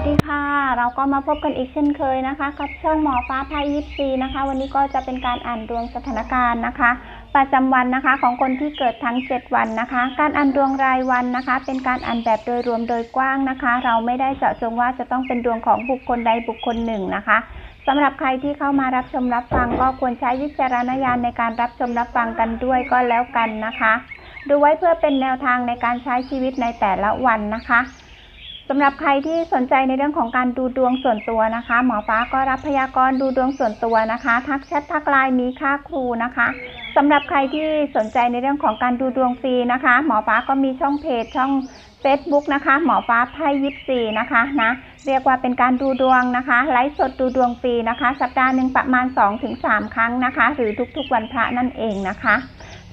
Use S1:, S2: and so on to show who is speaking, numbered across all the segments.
S1: สดีค่ะ เราก็มาพบกันอีกเช่นเคยนะคะ กับช่องหมอฟ้าพายิปซีนะคะ วันนี้ก็จะเป็นการอ่านดวงสถานการณ์นะคะ ประจำวันนะคะของคนที่เกิดทั้ง 7 วันนะคะ การอ่านดวงรายวันนะคะ เป็นการอ่านแบบโดยรวมโดยกว้างนะคะ เราไม่ได้เจาะจงว่าจะต้องเป็นดวงของบุคคลใดบุคคลหนึ่งนะคะสำหรับใครที่เข้ามารับชมรับฟังก็ควรใช้วิจารณญาณในการรับชมรับฟังกันด้วยก็แล้วกันนะคะ ดูไว้เพื่อเป็นแนวทางในการใช้ชีวิตในแต่ละวันนะคะ สำหรับใครที่สนใจในเรื่องของการดูดวงส่วนตัวนะคะ หมอฟ้าก็รับพยากรณ์ดูดวงส่วนตัวนะคะ ทักแชททักไลน์มีค่าครูนะคะสำหรับใครที่สนใจในเรื่องของการดูดวงฟรีนะคะ หมอฟ้าก็มีช่องเพจช่อง Facebook นะคะ หมอฟ้าไพ่ยิปซีนะคะนะเรียกว่าเป็นการดูดวงนะคะไลฟ์สดดูดวงฟรีนะคะ สัปดาห์หนึ่งประมาณ 2-3 ครั้งนะคะ หรือทุกๆวันพระนั่นเองนะคะ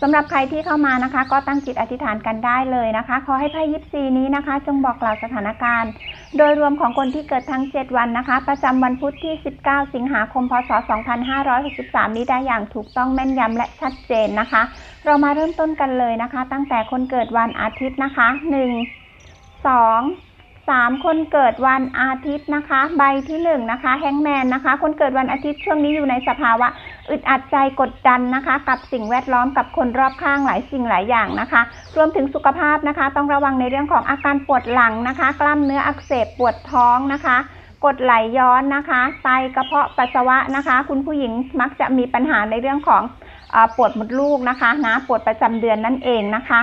S1: สำหรับใครที่เข้ามานะคะ ก็ตั้งจิตอธิษฐานกันได้เลยนะคะ ขอให้ไพ่ยิปซีนี้นะคะ จงบอกกล่าวสถานการณ์ โดยรวมของคนที่เกิดทั้ง 7 วันนะคะ ประจำวันพุธที่ 19 สิงหาคม พศ 2563 นี้ได้อย่างถูกต้องแม่นยำและชัดเจนนะคะ เรามาเริ่มต้นกันเลยนะคะ ตั้งแต่คนเกิดวันอาทิตย์นะคะ 1 2 3 คนเกิดวันอาทิตย์นะคะ ใบที่1นะคะแฮงแมนนะคะ คนเกิดวันอาทิตย์ช่วงนี้อยู่ในสภาวะ อึดอัดใจกดดันนะคะ กับสิ่งแวดล้อมกับคนรอบข้างหลายสิ่งหลายอย่างนะคะ รวมถึงสุขภาพนะคะ ต้องระวังในเรื่องของอาการปวดหลังนะคะ กล้ามเนื้ออักเสบปวดท้องนะคะกดไหลย้อนนะคะไตกระเพาะปัสสาวะนะคะ คุณผู้หญิงมักจะมีปัญหาในเรื่องของอปวดมดลูกนะคะนะปวดประจำเดือนนั่นเองนะคะ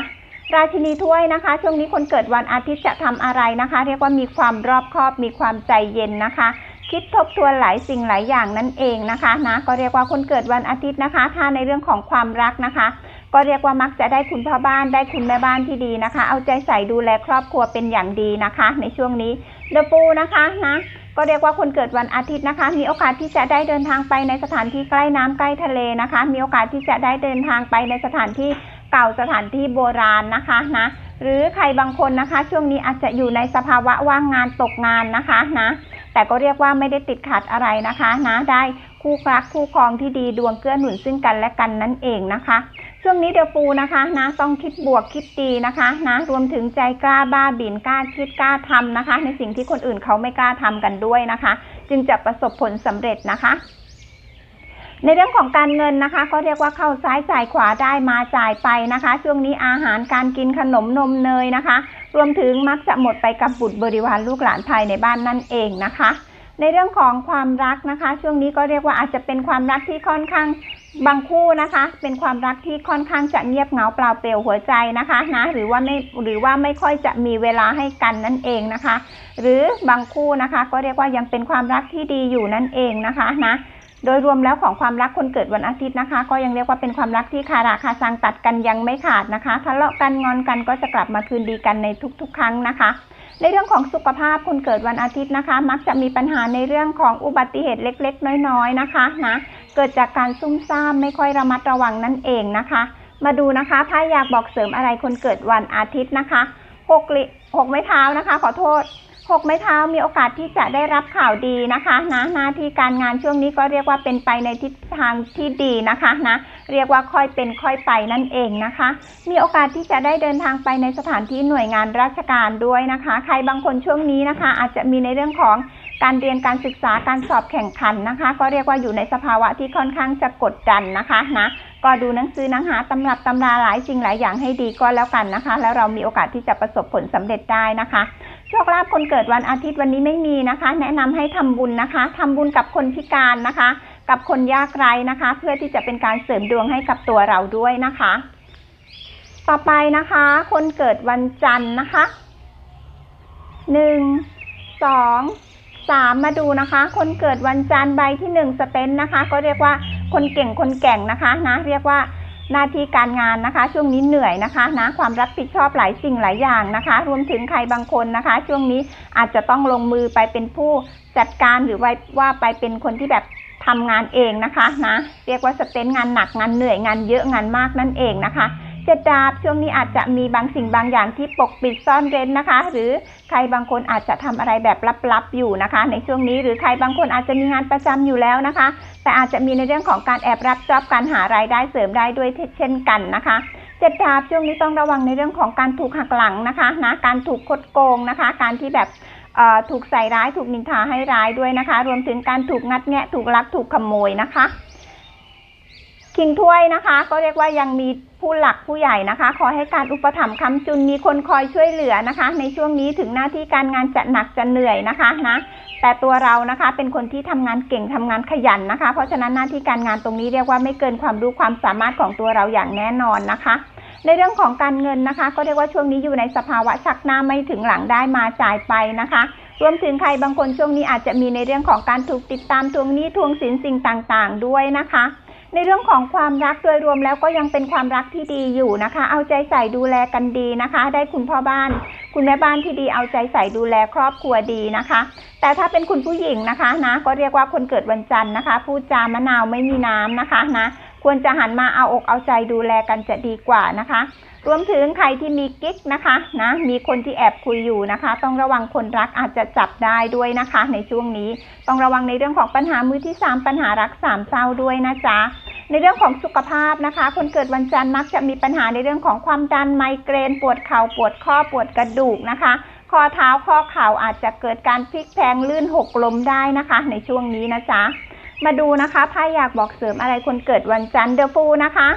S1: ราชินีถ้วยนะคะ ช่วงนี้คนเกิดวันอาทิตย์จะทำอะไรนะคะ เรียกว่ามีความรอบคอบมีความใจเย็นนะคะ คิดทบทวนหลายสิ่งหลายอย่างนั่นเองนะคะนะก็เรียกว่าคนเกิดวันอาทิตย์นะคะ ถ้าในเรื่องของความรักนะคะ ก็เรียกว่ามักจะได้คุณพ่อบ้านได้คุณแม่บ้านที่ดีนะคะ เอาใจใส่ดูแลครอบครัวเป็นอย่างดีนะคะ ในช่วงนี้เดปูนะคะนะก็เรียกว่าคนเกิดวันอาทิตย์นะคะ มีโอกาสที่จะได้เดินทางไปในสถานที่ใกล้น้ำใกล้ทะเลนะคะ มีโอกาสที่จะได้เดินทางไปในสถานที่ เก่าสถานที่โบราณนะคะนะหรือใครบางคนนะคะ ช่วงนี้อาจจะอยู่ในสภาวะว่างงานตกงานนะคะนะแต่ก็เรียกว่าไม่ได้ติดขัดอะไรนะคะนะได้คู่รักคู่ครองที่ดีดวงเกื้อหนุนซึ่งกันและกันนั่นเองนะคะ ช่วงนี้เดอะฟูนะคะนะต้องคิดบวกคิดดีนะคะนะรวมถึงใจกล้าบ้าบินกล้าคิดกล้าทำนะคะ ในสิ่งที่คนอื่นเขาไม่กล้าทำกันด้วยนะคะ จึงจะประสบผลสำเร็จนะคะ ในเรื่องของการเงินนะคะ ก็เรียกว่าเข้าซ้ายจ่ายขวาได้มาจ่ายไปนะคะ ช่วงนี้อาหารการกินขนมนมเนยนะคะ รวมถึงมักจะหมดไปกับบุตรบริวารลูกหลานภายในบ้านนั่นเองนะคะ ในเรื่องของความรักนะคะ ช่วงนี้ก็เรียกว่าอาจจะเป็นความรักที่ค่อนข้างบางคู่นะคะ เป็นความรักที่ค่อนข้างจะเงียบเหงาเปล่าเปลี่ยวหัวใจนะคะนะหรือว่าไม่หรือว่าไม่ค่อยจะมีเวลาให้กันนั่นเองนะคะ หรือบางคู่นะคะ ก็เรียกว่ายังเป็นความรักที่ดีอยู่นั่นเองนะคะนะ โดยรวมแล้วของความรักคนเกิดวันอาทิตย์นะคะ ก็ยังเรียกว่าเป็นความรักที่คาราคาซังตัดกันยังไม่ขาดนะคะทะเลาะกันงอนกันก็จะกลับมาคืนดีกันในทุกๆ ครั้งนะคะ ในเรื่องของสุขภาพคนเกิดวันอาทิตย์นะคะ มักจะมีปัญหาในเรื่องของอุบัติเหตุเล็ก ๆ น้อยๆนะคะนะเกิดจากการซุ่มซ่ามไม่ค่อยระมัดระวังนั่นเองนะคะ มาดูนะคะถ้าอยากบอกเสริมอะไรคนเกิดวันอาทิตย์นะคะหกลิหกไม้เท้านะคะ ขอโทษ หกไม้เท้ามีโอกาสที่จะได้รับข่าวดีนะคะนะหน้าที่การงานช่วงนี้ก็เรียกว่าเป็นไปในทิศทางที่ดีนะคะนะเรียกว่าค่อยเป็นค่อยไปนั่นเองนะคะ มีโอกาสที่จะได้เดินทางไปในสถานที่หน่วยงานราชการด้วยนะคะ ใครบางคนช่วงนี้นะคะ อาจจะมีในเรื่องของการเรียนการศึกษาการสอบแข่งขันนะคะ ก็เรียกว่าอยู่ในสภาวะที่ค่อนข้างจะกดดันนะคะนะก็ดูหนังสือหนังหาตำรับตำราหลายสิ่งหลายอย่างให้ดีก็แล้วกันนะคะ แล้วเรามีโอกาสที่จะประสบผลสำเร็จได้นะคะ โชคลาภคนเกิดวันอาทิตย์วันนี้ไม่มีนะคะ แนะนำให้ทำบุญนะคะทำบุญกับคนพิการนะคะ กับคนยากไร้นะคะ เพื่อที่จะเป็นการเสริมดวงให้กับตัวเราด้วยนะคะ ต่อไปนะคะ คนเกิดวันจันทร์นะคะหนึ่งสองสามมาดูนะคะ คนเกิดวันจันทร์ใบที่หนึ่งสเตนนะคะ ก็เรียกว่าคนเก่งคนแก่งนะคะนะ เรียกว่า หน้าที่การงานนะคะ ช่วงนี้เหนื่อยนะคะนะความรับผิดชอบหลายสิ่งหลายอย่างนะคะ รวมถึงใครบางคนนะคะ ช่วงนี้อาจจะต้องลงมือไปเป็นผู้จัดการหรือว่าว่าไปเป็นคนที่แบบทำงานเองนะคะนะเรียกว่าสเตนงานหนักงานเหนื่อยงานเยอะงานมากนั่นเองนะคะ เจ็ดดาบช่วงนี้อาจจะมีบางสิ่งบางอย่างที่ปกปิดซ่อนเร้นนะคะ หรือใครบางคนอาจจะทำอะไรแบบลับๆอยู่นะคะ ในช่วงนี้หรือใครบางคนอาจจะมีงานประจำอยู่แล้วนะคะ แต่อาจจะมีในเรื่องของการแอบรับจอบการหารายได้เสริมได้ด้วยเช่นกันนะคะเจ็ดดาบช่วงนี้ต้องระวังในเรื่องของการถูกหักหลังนะคะนะการถูกคดโกงนะคะ การที่แบบเอ่อถูกใส่ร้ายถูกนินทาให้ร้ายด้วยนะคะ รวมถึงการถูกงัดแงะถูกลักถูกขโมยนะคะ คิงถ้วยนะคะ ก็เรียกว่ายังมีผู้หลักผู้ใหญ่นะคะ คอยให้การอุปถัมภ์ค้ำจุนมีคนคอยช่วยเหลือนะคะ ในช่วงนี้ถึงหน้าที่การงานจะหนักจะเหนื่อยนะคะนะแต่ตัวเรานะคะเป็นคนที่ทำงานเก่งทำงานขยันนะคะ เพราะฉะนั้นหน้าที่การงานตรงนี้เรียกว่าไม่เกินความรู้ความสามารถของตัวเราอย่างแน่นอนนะคะ ในเรื่องของการเงินนะคะ ก็เรียกว่าช่วงนี้อยู่ในสภาวะชักหน้าไม่ถึงหลังได้มาจ่ายไปนะคะรวมถึงใครบางคนช่วงนี้อาจจะมีในเรื่องของการถูกติดตามทวงหนี้ทวงสินสิ่งต่างๆ ด้วยนะคะ ในเรื่องของความรักโดยรวมแล้วก็ยังเป็นความรักที่ดีอยู่นะคะ เอาใจใส่ดูแลกันดีนะคะ ได้คุณพ่อบ้าน คุณแม่บ้านที่ดีเอาใจใส่ดูแลครอบครัวดีนะคะ แต่ถ้าเป็นคุณผู้หญิงนะคะนะก็เรียกว่าคนเกิดวันจันทร์นะคะ พูดจามะนาวไม่มีน้ำนะคะนะควรจะหันมาเอาอกเอาใจดูแลกันจะดีกว่านะคะ รวมถึงใครที่มีกิ๊กนะคะนะมีคนที่แอบคุยอยู่นะคะ ต้องระวังคนรักอาจจะจับได้ด้วยนะคะ ในช่วงนี้ต้องระวังในเรื่องของปัญหามือที่สามปัญหารักสามเศร้าด้วยนะจ๊ะในเรื่องของสุขภาพนะคะ คนเกิดวันจันทร์มักจะมีปัญหาในเรื่องของความดันไมเกรน ปวดเข่าปวดข้อปวดกระดูกนะคะ ข้อเท้าข้อเข่าอาจจะเกิดการพลิกแพลงลื่นหกล้มได้นะคะ ในช่วงนี้นะจ๊ะมาดูนะคะไพ่อยากบอกเสริมอะไรคนเกิดวันจันทร์เดอะฟูนะคะ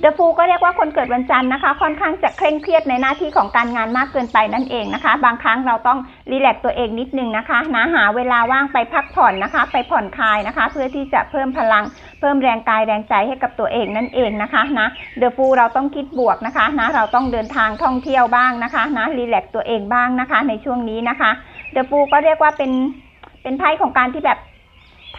S1: เดอะฟูก็เรียกว่าคนเกิดวันจันทร์นะคะ ค่อนข้างจะเคร่งเครียดในหน้าที่ของการงานมากเกินไปนั่นเองนะคะ บางครั้งเราต้องรีแลกตัวเองนิดนึงนะคะนะหาเวลาว่างไปพักผ่อนนะคะ ไปผ่อนคลายนะคะ เพื่อที่จะเพิ่มพลัง เพิ่มแรงกายแรงใจให้กับตัวเองนั่นเองนะคะนะเดอะฟูเราต้องคิดบวกนะคะนะเราต้องเดินทางท่องเที่ยวบ้างนะคะนะรีแลกตัวเองบ้างนะคะ ในช่วงนี้นะคะเดอะฟูก็เรียกว่าเป็นเป็นไพ่ของการที่แบบ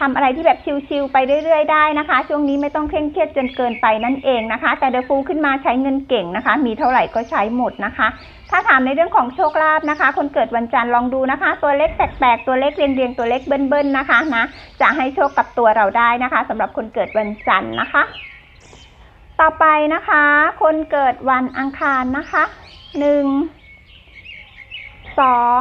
S1: ทำอะไรที่แบบชิลๆไปเรื่อยๆได้นะคะ ช่วงนี้ไม่ต้องเคร่งเครียดจนเกินไปนั่นเองนะคะ แต่เดอะฟูขึ้นมาใช้เงินเก่งนะคะ มีเท่าไหร่ก็ใช้หมดนะคะ ถ้าถามในเรื่องของโชคลาภนะคะ คนเกิดวันจันทร์ลองดูนะคะ ตัวเล็กแปลกๆตัวเล็กเรียงๆตัวเล็กเบิ้ลๆนะคะนะจะให้โชคกับตัวเราได้นะคะสำหรับคนเกิดวันจันทร์นะคะ ต่อไปนะคะ คนเกิดวันอังคารนะคะหนึ่งสอง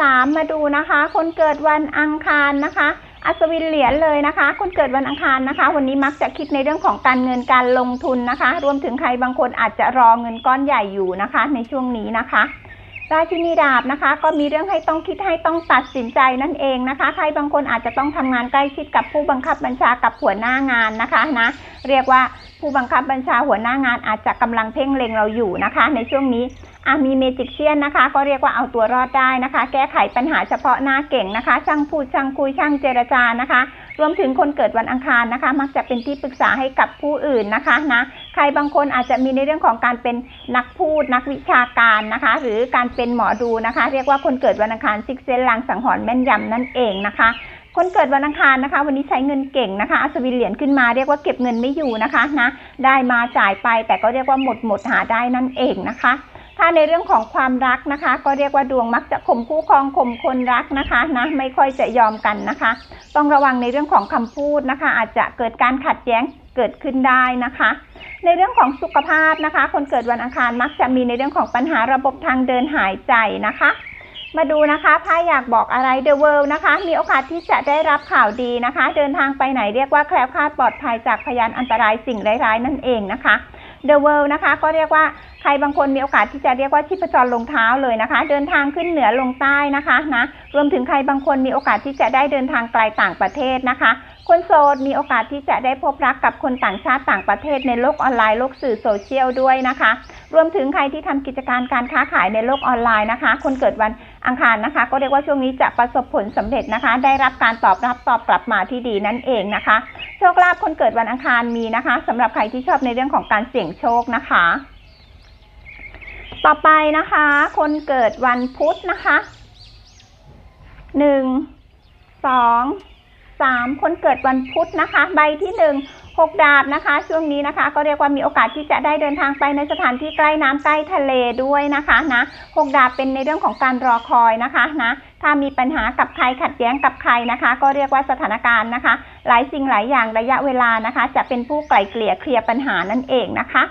S1: สามมาดูนะคะ คนเกิดวันอังคารนะคะ อัศวินเหรียญเลยนะคะ คนเกิดวันอังคารนะคะ วันนี้มักจะคิดในเรื่องของการเงินการลงทุนนะคะ รวมถึงใครบางคนอาจจะรอเงินก้อนใหญ่อยู่นะคะ ในช่วงนี้นะคะ ราชินีดาบนะคะ ก็มีเรื่องให้ต้องคิดให้ต้องตัดสินใจนั่นเองนะคะ ใครบางคนอาจจะต้องทำงานใกล้ชิดกับผู้บังคับบัญชากับหัวหน้างานนะคะนะเรียกว่าผู้บังคับบัญชาหัวหน้างานอาจจะกำลังเพ่งเล็งเราอยู่นะคะ ในช่วงนี้ อะมีเมจิกเชียนนะคะ ก็เรียกว่าเอาตัวรอดได้นะคะ แก้ไขปัญหาเฉพาะหน้าเก่งนะคะ ช่างพูดช่างคุยช่างเจรจานะคะ รวมถึงคนเกิดวันอังคารนะคะ มักจะเป็นที่ปรึกษาให้กับผู้อื่นนะคะนะใครบางคนอาจจะมีในเรื่องของการเป็นนักพูดนักวิชาการนะคะ หรือการเป็นหมอดูนะคะ เรียกว่าคนเกิดวันอังคารซิกเซนลางสังหรณ์แม่นยำนั่นเองนะคะคนเกิดวันอังคารนะคะ วันนี้ใช้เงินเก่งนะคะอัศวินเหรียญขึ้นมาเรียกว่าเก็บเงินไม่อยู่นะคะนะได้มาจ่ายไปแต่ก็เรียกว่าหมดหมดหาได้นั่นเองนะคะ ถ้าในเรื่องของความรักนะคะ ก็เรียกว่าดวงมักจะข่มคู่ครองข่มคนรักนะคะนะไม่ค่อยจะยอมกันนะคะ ต้องระวังในเรื่องของคำพูดนะคะ อาจจะเกิดการขัดแย้งเกิดขึ้นได้นะคะ ในเรื่องของสุขภาพนะคะ คนเกิดวันอังคารมักจะมีในเรื่องของปัญหาระบบทางเดินหายใจนะคะ มาดูนะคะไพ่อยากบอกอะไร The World นะคะ มีโอกาสที่จะได้รับข่าวดีนะคะ เดินทางไปไหนเรียกว่าแคล้วคลาดปลอดภัยจากพยานอันตรายสิ่งร้ายๆนั่นเองนะคะ The World นะคะ ก็เรียกว่าใครบางคนมีโอกาสที่จะเรียกว่าชีพจรลงเท้าเลยนะคะ เดินทางขึ้นเหนือลงใต้นะคะนะรวมถึงใครบางคนมีโอกาสที่จะได้เดินทางไกลต่างประเทศนะคะ คนโสดมีโอกาสที่จะได้พบรักกับคนต่างชาติต่างประเทศในโลกออนไลน์โลกสื่อโซเชียลด้วยนะคะ รวมถึงใครที่ทำกิจการการค้าขายในโลกออนไลน์นะคะ คนเกิดวัน อังคารนะคะ ก็เรียกว่าช่วงนี้จะประสบผลสำเร็จนะคะ ได้รับการตอบรับตอบกลับมาที่ดีนั่นเองนะคะ โชคลาภคนเกิดวันอังคารมีนะคะสำหรับใครที่ชอบในเรื่องของการเสี่ยงโชคนะคะ ต่อไปนะคะ คนเกิดวันพุธนะคะหนึ่งสองสามคนเกิดวันพุธนะคะ ใบที่หนึ่ง หกดาบนะคะ ช่วงนี้นะคะ ก็เรียกว่ามีโอกาสที่จะได้เดินทางไปในสถานที่ใกล้น้ำใกล้ทะเลด้วยนะคะนะหกดาบเป็นในเรื่องของการรอคอยนะคะนะถ้ามีปัญหากับใครขัดแย้งกับใครนะคะ ก็เรียกว่าสถานการณ์นะคะ หลายสิ่งหลายอย่างระยะเวลานะคะ จะเป็นผู้ไกล่เกลี่ยเคลียร์ปัญหานั่นเองนะคะ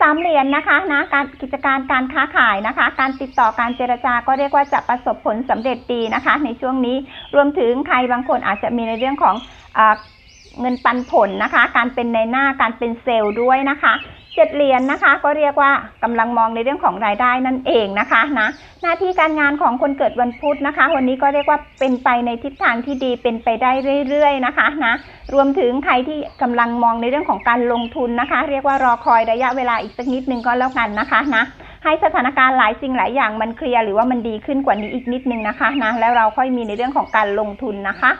S1: สามเหรียญนะคะนะการกิจการการค้าขายนะคะ การติดต่อการเจรจาก็เรียกว่าจะประสบผลสำเร็จดีนะคะ ในช่วงนี้รวมถึงใครบางคนอาจจะมีในเรื่องของ เงินปันผลนะคะ การเป็นในหน้าการเป็นเซลล์ด้วยนะคะเจ็ดเหรียญนะคะ ก็เรียกว่ากำลังมองในเรื่องของรายได้นั่นเองนะคะนะหน้าที่การงานของคนเกิดวันพุธนะคะ วันนี้ก็เรียกว่าเป็นไปในทิศทางที่ดีเป็นไปได้เรื่อยๆนะคะนะรวมถึงใครที่กำลังมองในเรื่องของการลงทุนนะคะ เรียกว่ารอคอยระยะเวลาอีกสักนิดนึงก็แล้วกันนะคะนะให้สถานการณ์หลายสิ่งหลายอย่างมันเคลียร์หรือว่ามันดีขึ้นกว่านี้อีกนิดนึงนะคะนะแล้วเราค่อยมีในเรื่องของการลงทุนนะคะ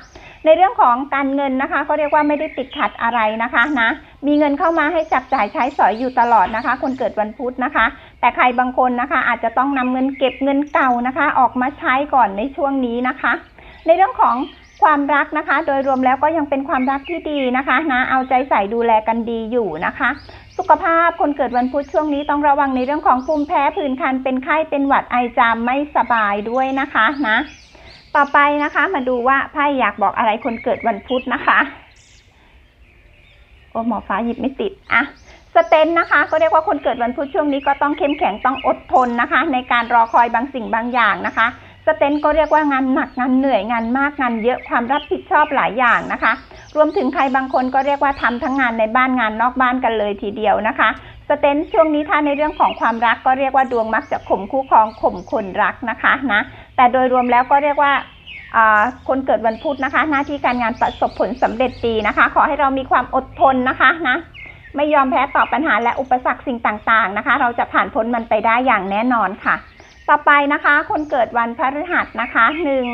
S1: ในเรื่องของการเงินนะคะก็เรียกว่าไม่ได้ติดขัดอะไรนะคะนะมีเงินเข้ามาให้จับจ่ายใช้สอยอยู่ตลอดนะคะ คนเกิดวันพุธนะคะ แต่ใครบางคนนะคะ อาจจะต้องนำเงินเก็บเงินเก่านะคะ ออกมาใช้ก่อนในช่วงนี้นะคะ ในเรื่องของความรักนะคะ โดยรวมแล้วก็ยังเป็นความรักที่ดีนะคะนะเอาใจใส่ดูแลกันดีอยู่นะคะ สุขภาพคนเกิดวันพุธช่วงนี้ต้องระวังในเรื่องของภูมิแพ้ผื่นคันเป็นไข้เป็นหวัดไอจามไม่สบายด้วยนะคะนะ ต่อไปนะคะ มาดูว่าไพ่อยากบอกอะไรคนเกิดวันพุธนะคะโอ้หมอฟ้าหยิบไม่ติดอะสเตนนะคะ ก็เรียกว่าคนเกิดวันพุธช่วงนี้ก็ต้องเข้มแข็งต้องอดทนนะคะ ในการรอคอยบางสิ่งบางอย่างนะคะ สเตนก็เรียกว่างานหนักงานเหนื่อยงานมากงานเยอะความรับผิดชอบหลายอย่างนะคะ รวมถึงใครบางคนก็เรียกว่าทำทั้งงานในบ้านงานนอกบ้านกันเลยทีเดียวนะคะ สเตนช่วงนี้ถ้าในเรื่องของความรักก็เรียกว่าดวงมักจะข่มคู่ครองข่มคนรักนะคะนะ แต่โดยรวมแล้วก็เรียกว่าคนเกิดวันพุธนะคะ หน้าที่การงานประสบผลสำเร็จดีนะคะ ขอให้เรามีความอดทนนะคะนะไม่ยอมแพ้ต่อปัญหาและอุปสรรคสิ่งต่างๆนะคะ เราจะผ่านพ้นมันไปได้อย่างแน่นอนค่ะ ต่อไปนะคะ คนเกิดวันพฤหัสนะคะหนึ่ง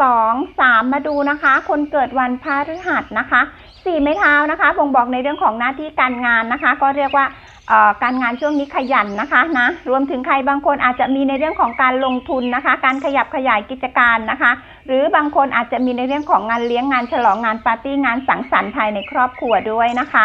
S1: สองสามมาดูนะคะ คนเกิดวันพฤหัสนะคะสี่ไม้เท้านะคะบ่งบอกในเรื่องของหน้าที่การงานนะคะ ก็เรียกว่าการงานช่วงนี้ขยันนะคะนะรวมถึงใครบางคนอาจจะมีในเรื่องของการลงทุนนะคะ การขยับขยายกิจการนะคะ หรือบางคนอาจจะมีในเรื่องของงานเลี้ยงงานฉลองงานปาร์ตี้งานสังสรรค์ภายในครอบครัวด้วยนะคะ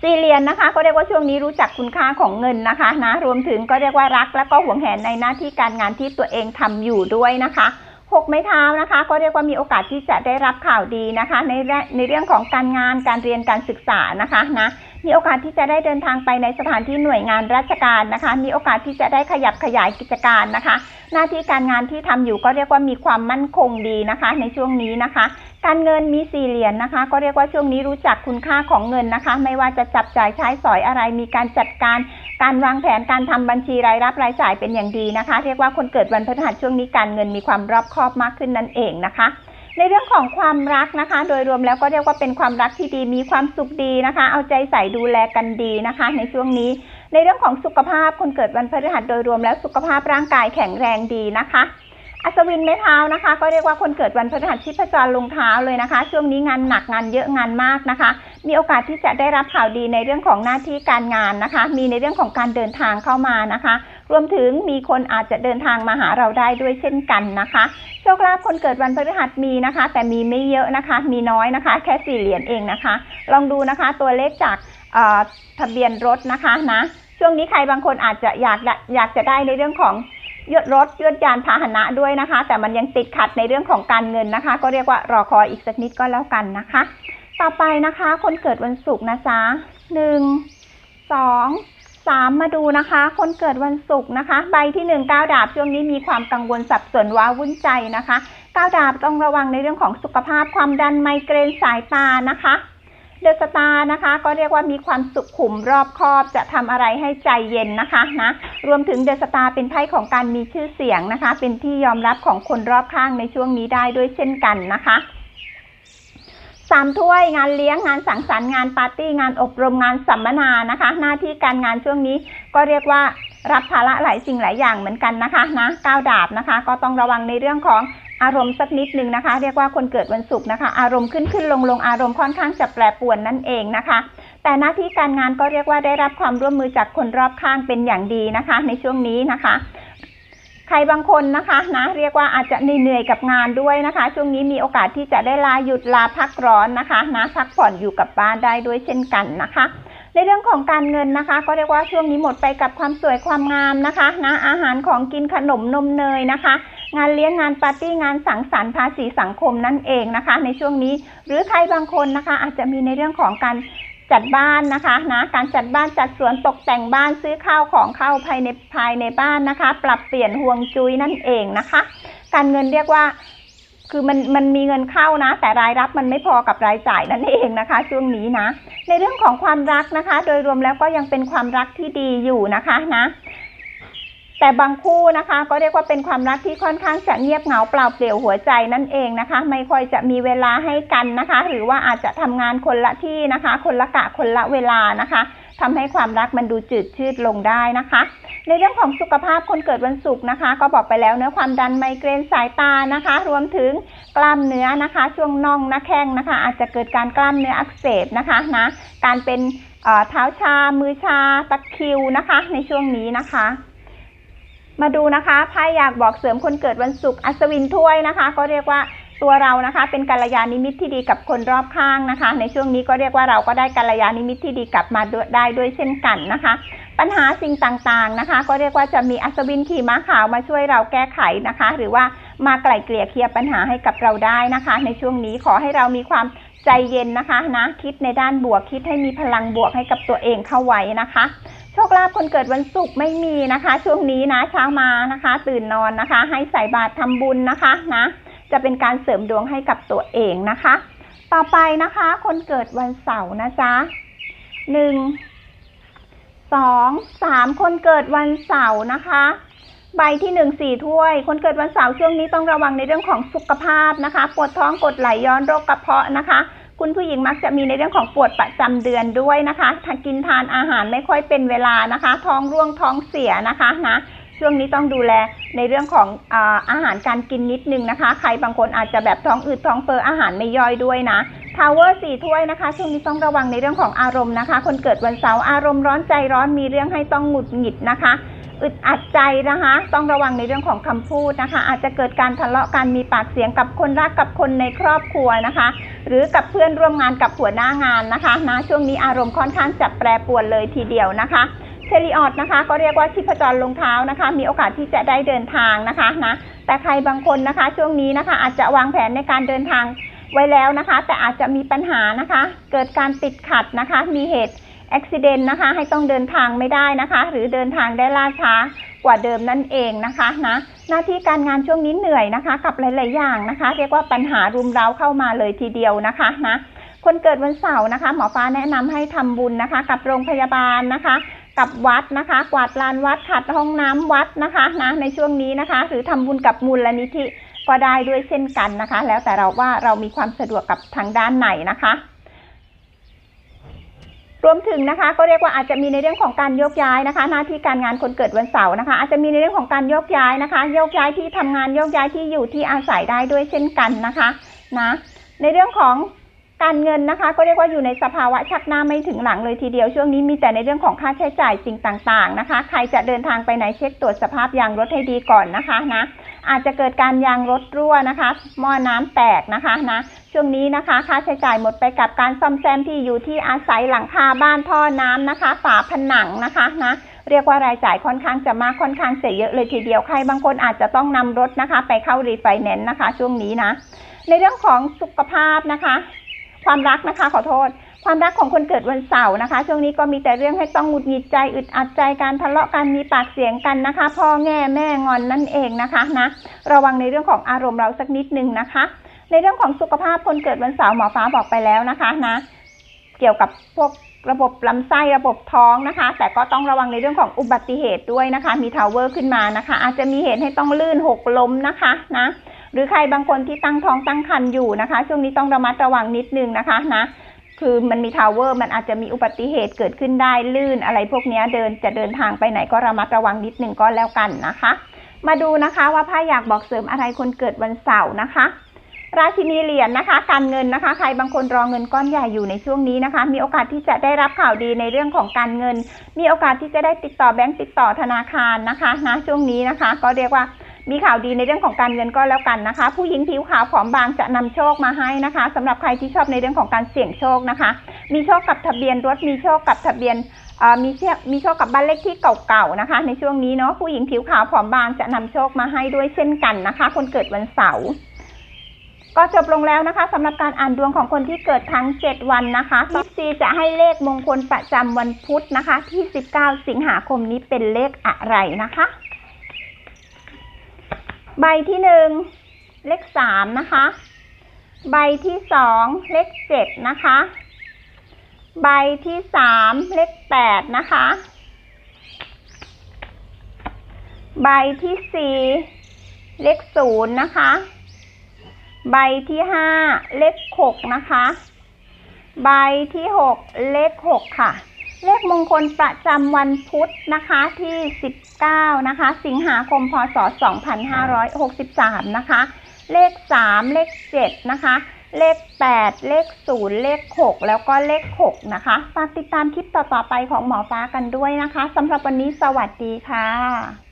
S1: สี่เหรียญนะคะ ก็เรียกว่าช่วงนี้รู้จักคุณค่าของเงินนะคะนะรวมถึงก็เรียกว่ารัก และก็หวงแหนในหน้าที่การงานที่ตัวเองทำอยู่ด้วยนะคะ 6 ไม้เท้านะคะ ก็เรียกว่ามีโอกาสที่จะได้รับข่าวดีนะคะ ในในเรื่องของการงานการเรียนการศึกษานะคะนะ มีโอกาสที่จะได้เดินทางไปในสถานที่หน่วยงานราชการนะคะ มีโอกาสที่จะได้ขยับขยายกิจการนะคะ หน้าที่การงานที่ทำอยู่ก็เรียกว่ามีความมั่นคงดีนะคะ ในช่วงนี้นะคะ การเงินมีสี่เหรียญนะคะ ก็เรียกว่าช่วงนี้รู้จักคุณค่าของเงินนะคะ ไม่ว่าจะจับจ่ายใช้สอยอะไร มีการจัดการการวางแผนการทำบัญชีรายรับรายจ่ายเป็นอย่างดีนะคะ เรียกว่าคนเกิดวันพฤหัสช่วงนี้การเงินมีความรอบคอบมากขึ้นนั่นเองนะคะ ในเรื่องของความรักนะคะ โดยรวมแล้วก็เรียกว่าเป็นความรักที่ดีมีความสุขดีนะคะ เอาใจใส่ดูแลกันดีนะคะ ในช่วงนี้ ในเรื่องของสุขภาพคนเกิดวันพฤหัสโดยรวมแล้วสุขภาพร่างกายแข็งแรงดีนะคะ อัศวินไม้เท้านะคะ ก็เรียกว่าคนเกิดวันพฤหัสชีพจรลงเท้าเลยนะคะ ช่วงนี้งานหนักงานเยอะงานมากนะคะ มีโอกาสที่จะได้รับข่าวดีในเรื่องของหน้าที่การงานนะคะ มีในเรื่องของการเดินทางเข้ามานะคะ รวมถึงมีคนอาจจะเดินทางมาหาเราได้ด้วยเช่นกันนะคะ โชคลาภคนเกิดวันพฤหัสมีนะคะ แต่มีไม่เยอะนะคะ มีน้อยนะคะ แค่สี่เหรียญเองนะคะ ลองดูนะคะตัวเลขจากทะเบียนรถนะคะนะ ช่วงนี้ใครบางคนอาจจะอยากอยากจะได้ในเรื่องของยดรถยดยานพาหนะด้วยนะคะ แต่มันยังติดขัดในเรื่องของการเงินนะคะ ก็เรียกว่ารอคอยอีกสักนิดก็แล้วกันนะคะ ต่อไปนะคะ คนเกิดวันศุกร์นะจ๊ะหนึ่งสองามมาดูนะคะ คนเกิดวันศุกร์นะคะ ใบที่หนึ่งก้าวดาบช่วงนี้มีความกังวลสับสนว้าวุ่นใจนะคะก้าวดาบต้องระวังในเรื่องของสุขภาพความดันไมเกรนสายตานะคะเดอะสตาร์นะคะ ก็เรียกว่ามีความสุขุมรอบคอบจะทำอะไรให้ใจเย็นนะคะนะรวมถึงเดอะสตาร์เป็นไพ่ของการมีชื่อเสียงนะคะ เป็นที่ยอมรับของคนรอบข้างในช่วงนี้ได้ด้วยเช่นกันนะคะ สามถ้วยงานเลี้ยงงานสังสรรค์งานปาร์ตี้งานอบรมงานสัมมนานะคะ หน้าที่การงานช่วงนี้ก็เรียกว่ารับภาระหลายสิ่งหลายอย่างเหมือนกันนะคะนะก้าวดาบนะคะ ก็ต้องระวังในเรื่องของอารมณ์สักนิดนึงนะคะ เรียกว่าคนเกิดวันศุกร์นะคะ อารมณ์ขึ้นขึ้นลงลงอารมณ์ค่อนข้างจะแปรปวนนั่นเองนะคะ แต่หน้าที่การงานก็เรียกว่าได้รับความร่วมมือจากคนรอบข้างเป็นอย่างดีนะคะ ในช่วงนี้นะคะ ใครบางคนนะคะนะเรียกว่าอาจจะเหนื่อยๆกับงานด้วยนะคะ ช่วงนี้มีโอกาสที่จะได้ลาหยุดลาพักร้อนนะคะนะพักผ่อนอยู่กับบ้านได้ด้วยเช่นกันนะคะ ในเรื่องของการเงินนะคะ ก็เรียกว่าช่วงนี้หมดไปกับความสวยความงามนะคะนะอาหารของกินขนมนมเนยนะคะ งานเลี้ยงงานปาร์ตี้งานสังสรรค์ภาษีสังคมนั่นเองนะคะ ในช่วงนี้หรือใครบางคนนะคะ อาจจะมีในเรื่องของการ จัดบ้านนะคะนะการจัดบ้านจัดสวนตกแต่งบ้านซื้อข้าวของเข้าภายในภายในบ้านนะคะ ปรับเปลี่ยนห่วงจุ้ยนั่นเองนะคะ การเงินเรียกว่าคือมันมันมีเงินเข้านะ แต่รายรับมันไม่พอกับรายจ่ายนั่นเองนะคะ ช่วงนี้นะ ในเรื่องของความรักนะคะ โดยรวมแล้วก็ยังเป็นความรักที่ดีอยู่นะคะนะ แต่บางคู่นะคะ ก็เรียกว่าเป็นความรักที่ค่อนข้างจะเงียบเหงาเปล่าเปลี่ยวหัวใจนั่นเองนะคะ ไม่ค่อยจะมีเวลาให้กันนะคะ หรือว่าอาจจะทำงานคนละที่นะคะ คนละกะคนละเวลานะคะทำให้ความรักมันดูจืดชืดลงได้นะคะ ในเรื่องของสุขภาพคนเกิดวันศุกร์นะคะ ก็บอกไปแล้วเนื้อความดันไมเกรนสายตานะคะ รวมถึงกล้ามเนื้อนะคะ ช่วงน่องหน้าแข้งนะคะ อาจจะเกิดการกล้ามเนื้ออักเสบนะคะนะการเป็นเอ่อเท้าชามือชาตะคิวนะคะ ในช่วงนี้นะคะ มาดูนะคะไพ่อยากบอกเสริมคนเกิดวันศุกร์อัศวินถ้วยนะคะ ก็เรียกว่าตัวเรานะคะ เป็นกัลยาณมิตรที่ดีกับคนรอบข้างนะคะ ในช่วงนี้ก็เรียกว่าเราก็ได้กัลยาณมิตรที่ดีกลับมาได้ด้วยเช่นกันนะคะ ปัญหาสิ่งต่างๆนะคะ ก็เรียกว่าจะมีอัศวินขี่ม้าขาวมาช่วยเราแก้ไขนะคะ หรือว่ามาไกล่เกลี่ยเคลียร์ปัญหาให้กับเราได้นะคะ ในช่วงนี้ขอให้เรามีความใจเย็นนะคะนะคิดในด้านบวกคิดให้มีพลังบวกให้กับตัวเองเข้าไว้นะคะ โชคลาภคนเกิดวันศุกร์ไม่มีนะคะ ช่วงนี้นะเช้ามานะคะ ตื่นนอนนะคะ ให้ใส่บาตรทำบุญนะคะนะ จะเป็นการเสริมดวงให้กับตัวเองนะคะ ต่อไปนะคะ คนเกิดวันเสาร์นะจ๊ะหนึ่งสองสามคนเกิดวันเสาร์นะคะ ใบที่หนึ่งสี่ถ้วย คนเกิดวันเสาร์ช่วงนี้ต้องระวังในเรื่องของสุขภาพนะคะปวดท้องกดไหลย้อนโรคกระเพาะนะคะ คุณผู้หญิงมักจะมีในเรื่องของปวดประจำเดือนด้วยนะคะถ้ากินทานอาหารไม่ค่อยเป็นเวลานะคะ ท้องร่วงท้องเสียนะคะนะช่วงนี้ต้องดูแลในเรื่องของอาอาหารการกินนิดนึงนะคะ ใครบางคนอาจจะแบบท้องอืดท้องเฟ้ออาหารไม่ย่อยด้วยนะทาวเวอร์สี่ถ้วยนะคะ ช่วงนี้ต้องระวังในเรื่องของอารมณ์นะคะ คนเกิดวันเสาร์อารมณ์ร้อนใจร้อนมีเรื่องให้ต้องหงุดหงิดนะคะ อึดอัดใจนะคะ ต้องระวังในเรื่องของคำพูดนะคะ อาจจะเกิดการทะเลาะกันมีปากเสียงกับคนรักกับคนในครอบครัวนะคะ หรือกับเพื่อนร่วมงานกับหัวหน้างานนะคะนะช่วงนี้อารมณ์ค่อนข้างจะแปรปรวนเลยทีเดียวนะคะเทลิออดนะคะก็เรียกว่าชีพจรลงเท้านะคะ มีโอกาสที่จะได้เดินทางนะคะนะแต่ใครบางคนนะคะ ช่วงนี้นะคะ อาจจะวางแผนในการเดินทางไว้แล้วนะคะ แต่อาจจะมีปัญหานะคะ เกิดการติดขัดนะคะ มีเหตุ อุบิเหตุนะคะให้ต้องเดินทางไม่ได้นะคะ หรือเดินทางได้ล่าช้ากว่าเดิมนั่นเองนะคะนะหน้าที่การงานช่วงนี้เหนื่อยนะคะ กับหลาย ๆ อย่างนะคะ เรียกว่าปัญหารุมเร้าเข้ามาเลยทีเดียวนะคะนะคนเกิดวันเสาร์นะคะ หมอฟ้าแนะนำให้ทำบุญนะคะ กับโรงพยาบาลนะคะ กับวัดนะคะ กวาดลานวัดขัดห้องน้ำวัดนะคะนะในช่วงนี้นะคะ หรือทำบุญกับมูลนิธิก็ได้ด้วยเช่นกันนะคะ แล้วแต่เราว่าเรามีความสะดวกกับทางด้านไหนนะคะ รวมถึงนะคะก็เรียกว่าอาจจะมีในเรื่องของการโยกย้ายนะคะ หน้าที่การงานคนเกิดวันเสาร์นะคะ อาจจะมีในเรื่องของการโยกย้ายนะคะ โยกย้ายที่ทำงานโยกย้ายที่อยู่ที่อาศัยได้ด้วยเช่นกันนะคะนะในเรื่องของการเงินนะคะ ก็เรียกว่าอยู่ในสภาวะชักหน้าไม่ถึงหลังเลยทีเดียวช่วงนี้มีแต่ในเรื่องของค่าใช้จ่ายสิ่งต่างๆนะคะ ใครจะเดินทางไปไหนเช็คตรวจสภาพยางรถให้ดีก่อนนะคะนะ อาจจะเกิดการยางรถรั่วนะคะ หม้อน้ำแตกนะคะนะ ช่วงนี้นะคะ ค่าใช้จ่ายหมดไปกับการซ่อมแซมที่อยู่ที่อาศัยหลังคาบ้านท่อน้ำนะคะ ฝาผนังนะคะนะเรียกว่ารายจ่ายค่อนข้างจะมากค่อนข้างเสียเยอะเลยทีเดียวใครบางคนอาจจะต้องนำรถนะคะ ไปเข้ารีไฟแนนซ์นะคะ ช่วงนี้นะ ในเรื่องของสุขภาพนะคะ ความรักนะคะขอโทษ ความรักของคนเกิดวันเสาร์นะคะ ช่วงนี้ก็มีแต่เรื่องให้ต้องหงุดหงิดใจอึดอัดใจการทะเลาะกันมีปากเสียงกันนะคะ พ่อแง่แม่งอนนั่นเองนะคะนะระวังในเรื่องของอารมณ์เราสักนิดนึงนะคะ ในเรื่องของสุขภาพคนเกิดวันเสาร์หมอฟ้าบอกไปแล้วนะคะนะเกี่ยวกับพวกระบบลำไส้ระบบท้องนะคะ แต่ก็ต้องระวังในเรื่องของอุบัติเหตุด้วยนะคะ มีทาวเวอร์ขึ้นมานะคะ อาจจะมีเหตุให้ต้องลื่นหกล้มนะคะนะหรือใครบางคนที่ตั้งท้องตั้งครรภ์อยู่นะคะ ช่วงนี้ต้องระมัดระวังนิดนึงนะคะนะ คือมันมีทาวเวอร์มันอาจจะมีอุบัติเหตุเกิดขึ้นได้ลื่นอะไรพวกนี้เดินจะเดินทางไปไหนก็ระมัดระวังนิดหนึ่งก็แล้วกันนะคะ มาดูนะคะว่าผ้าอยากบอกเสริมอะไรคนเกิดวันเสาร์นะคะ ราชินีเหรียญนะคะ การเงินนะคะ ใครบางคนรอเงินก้อนใหญ่อยู่ในช่วงนี้นะคะ มีโอกาสที่จะได้รับข่าวดีในเรื่องของการเงิน มีโอกาสที่จะได้ติดต่อแบงก์ติดต่อธนาคารนะคะนะช่วงนี้นะคะ ก็เรียกว่า มีข่าวดีในเรื่องของการเงินก็แล้วกันนะคะ ผู้หญิงผิวขาวผอมบางจะนำโชคมาให้นะคะสำหรับใครที่ชอบในเรื่องของการเสี่ยงโชคนะคะ มีโชคกับทะเบียนรถมีโชคกับทะเบียนมีเชมีโชคกับบ้านเลขที่เก่าๆนะคะ ในช่วงนี้เนาะผู้หญิงผิวขาวผอมบางจะนำโชคมาให้ด้วยเช่นกันนะคะ คนเกิดวันเสาร์ก็จบลงแล้วนะคะสำหรับการอ่านดวงของคนที่เกิดทั้ง 7 วันนะคะทิปซีจะให้เลขมงคลประจำวันพุธนะคะ ที่ 19 สิงหาคมนี้เป็นเลขอะไรนะคะ ใบที่หนึ่งเลขสามนะคะ ใบที่สองเลขเจ็ดนะคะ ใบที่สามเลขแปดนะคะ ใบที่สี่เลขศูนย์นะคะ ใบที่ห้าเลขหกนะคะ ใบที่หกเลขหกค่ะ เลขมงคลประจำวันพุธนะคะที่ 19 นะคะ สิงหาคมพศ 2563 นะคะ เลข 3 เลข 7 นะคะ เลข 8 เลข 0 เลข 6 แล้วก็เลข 6 นะคะฝากติดตามคลิปต่อๆไปของหมอฟ้ากันด้วยนะคะสำหรับวันนี้สวัสดีค่ะ